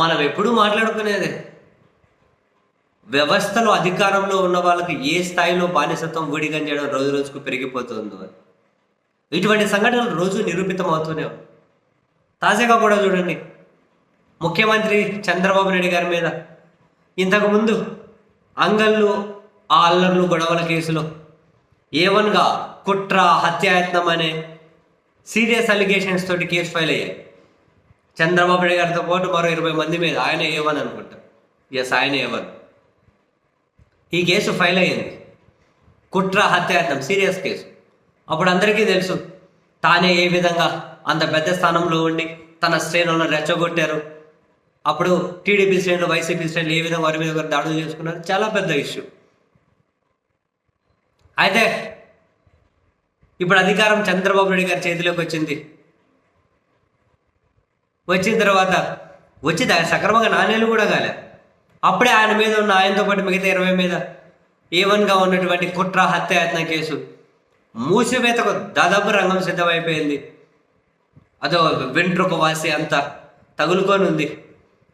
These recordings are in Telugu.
మనం ఎప్పుడూ మాట్లాడుకునేదే? వ్యవస్థలో అధికారంలో ఉన్న వాళ్ళకి ఏ స్థాయిలో బానిసత్వం ఊడిగం చేయడం రోజు రోజుకు పెరిగిపోతుందో? ఇటువంటి సంఘటనలు రోజు నిరూపితం అవుతూనే తాజాగా కూడా చూడండి. ముఖ్యమంత్రి చంద్రబాబు నాయుడు గారి మీద ఇంతకుముందు అంగళ్ళు ఆ అల్లర్లు గొడవల కేసులో ఏవన్గా కుట్ర హత్యాయత్నం అనే సీరియస్ అలిగేషన్స్ తోటి కేసు ఫైల్ అయ్యాయి. చంద్రబాబు నాయుడు గారితో పాటు మరో ఇరవై మంది మీద ఆయన ఏవన్ అనుకుంటా ఎస్ ఆయన ఏవన్ ఈ కేసు ఫైల్ అయ్యింది. కుట్ర హత్యాయత్నం సీరియస్ కేసు. అప్పుడు అందరికీ తెలుసు తానే ఏ విధంగా అంత పెద్ద స్థానంలో ఉండి తన శ్రేణులను రెచ్చగొట్టారు. అప్పుడు టీడీపీ శ్రేణులు వైసీపీ శ్రేణులు ఏ విధంగా వారి మీద ఒకరు దాడులు చేసుకున్నారు? చాలా పెద్ద ఇష్యూ అయితే ఇప్పుడు అధికారం చంద్రబాబు నాయుడు గారి చేతిలోకి వచ్చింది. వచ్చిన తర్వాత వచ్చి సక్రమంగా నాణ్యాలు కూడా కాలే. అప్పుడే ఆయన మీద ఉన్న ఆయనతో పాటు మిగతా ఇరవై మీద ఏవన్గా ఉన్నటువంటి కుట్ర హత్యాయత్న కేసు మూసివేతకు దాదాపు రంగం సిద్ధమైపోయింది. అదో వెంట్రుక వాసి అంతా తగులుకొని ఉంది.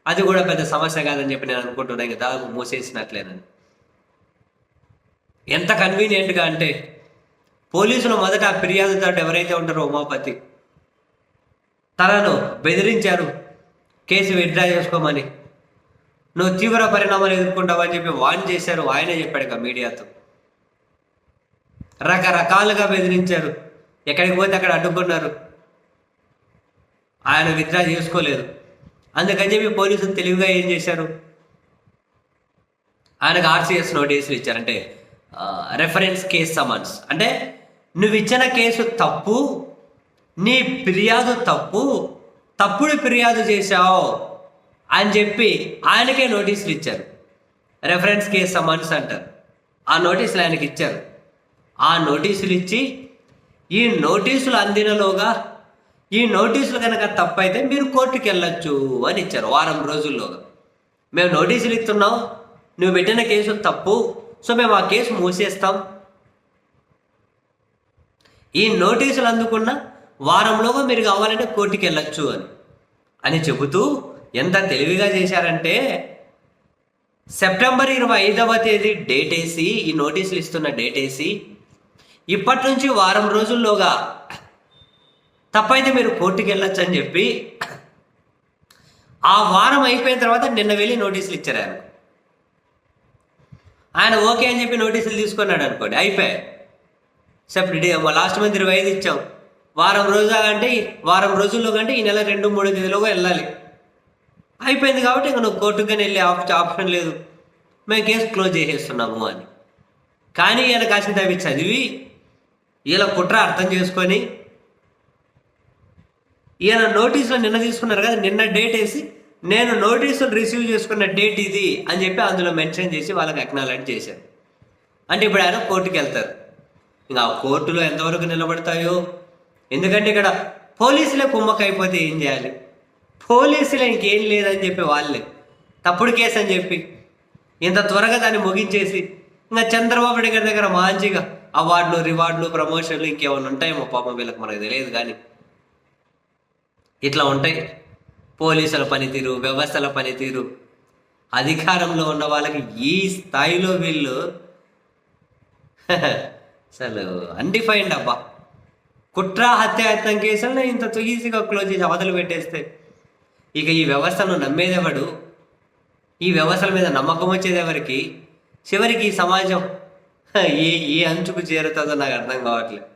అది కూడా పెద్ద సమస్య కాదని చెప్పి నేను అనుకుంటున్నాను ఇంకా దాదాపు మూసేసినట్లేనని. ఎంత కన్వీనియంట్గా అంటే పోలీసులు మొదట ఆ ఫిర్యాదుదారుడు ఎవరైతే ఉంటారో ఉమాపతి తనను బెదిరించారు. కేసు విత్డ్రా చేసుకోమని. నువ్వు తీవ్ర పరిణామాలు ఎదుర్కొంటావని చెప్పి వాన్ చేశారు. ఆయనే చెప్పాడు ఇక మీడియాతో. రకరకాలుగా బెదిరించారు. ఎక్కడికి పోతే అక్కడ అడ్డుకున్నారు. ఆయన విత్డ్రా చేసుకోలేదు. అందుకని చెప్పి పోలీసులు తెలివిగా ఏం చేశారు? ఆయనకు ఆర్సీఎస్ నోటీసులు ఇచ్చారంటే రెఫరెన్స్ కేస్ సమన్స్ అంటే నువ్వు ఇచ్చిన కేసు తప్పు నీ ఫిర్యాదు తప్పు తప్పుడు ఫిర్యాదు చేశావు అని చెప్పి ఆయనకే నోటీసులు ఇచ్చారు. రెఫరెన్స్ కేస్ సమన్స్ అంటారు. ఆ నోటీసులు ఆయనకి ఇచ్చారు. ఆ నోటీసులు ఇచ్చి ఈ నోటీసులు అందినలోగా ఈ నోటీసులు కనుక తప్పైతే మీరు కోర్టుకి వెళ్ళొచ్చు అని ఇచ్చారు వారం రోజుల్లోగా. మేము నోటీసులు ఇస్తున్నాం నువ్వు పెట్టిన కేసు తప్పు సో మేము ఆ కేసు మూసేస్తాం. ఈ నోటీసులు అందుకున్న వారంలోగా మీరు కావాలంటే కోర్టుకి వెళ్ళొచ్చు అని. అని చెబుతూ ఎంత తెలివిగా చేశారంటే సెప్టెంబర్ ఇరవై ఐదవ తేదీ డేట్ వేసి ఈ నోటీసులు ఇస్తున్న డేట్ వేసి ఇప్పటి నుంచి వారం రోజుల్లోగా తప్పైతే మీరు కోర్టుకి వెళ్ళొచ్చు అని చెప్పి ఆ వారం అయిపోయిన తర్వాత నిన్న వెళ్ళి నోటీసులు ఇచ్చారు ఆయన. ఆయన ఓకే అని చెప్పి నోటీసులు తీసుకున్నాడు అనుకోండి అయిపోయాయి. సెపరేట్ లాస్ట్ మంత్ ఇరవై ఐదు ఇచ్చాం. వారం రోజులు అంటే వారం రోజుల్లో కంటే ఈ నెల రెండు మూడు తేదీలోగా వెళ్ళాలి. అయిపోయింది కాబట్టి ఇంకా నువ్వు కోర్టుకని వెళ్ళే ఆప్షన్ ఆప్షన్ లేదు. మేము కేసు క్లోజ్ చేసేస్తున్నాము అని. కానీ ఈయన కాసిన అవి చదివి ఈయన కుట్ర అర్థం చేసుకొని ఈయన నోటీసులు నిన్న తీసుకున్నారు కదా నిన్న డేట్ వేసి నేను నోటీసులు రిసీవ్ చేసుకున్న డేట్ ఇది అని చెప్పి అందులో మెన్షన్ చేసి వాళ్ళకి అక్నాలెడ్జ్ చేశారు. అంటే ఇప్పుడు ఆయన కోర్టుకి వెళ్తారు ఇంకా ఆ కోర్టులో ఎంతవరకు నిలబడతాయో ఎందుకంటే ఇక్కడ పోలీసులే కుమ్మకైపోతే ఏం చేయాలి? పోలీసులే ఇంకేం లేదని చెప్పి వాళ్ళే. తప్పుడు కేసు అని చెప్పి ఇంత త్వరగా దాన్ని ముగించేసి ఇంకా చంద్రబాబు నాయుడు గారి దగ్గర మంచిగా అవార్డులు రివార్డులు ప్రమోషన్లు ఇంకేమైనా ఉంటాయేమో పాపం వీళ్ళకి? మనకు తెలియదు కానీ. ఇట్లా ఉంటాయి. పోలీసుల పనితీరు వ్యవస్థల పనితీరు. అధికారంలో ఉన్న వాళ్ళకి ఈ స్థాయిలో వీళ్ళు అసలు అన్డిఫైన్డ్ అబ్బా. కుట్ర హత్యాయత్నం కేసులను ఇంత ఈజీగా క్లోజ్ చేసి అవతలు పెట్టేస్తే ఇక ఈ వ్యవస్థను నమ్మేదెవడు? ఈ వ్యవస్థల మీద నమ్మకం వచ్చేది ఎవరికి? చివరికి ఈ సమాజం. ఏ ఏ అంచుకు చేరుతుందో నాకు అర్థం కావట్లేదు.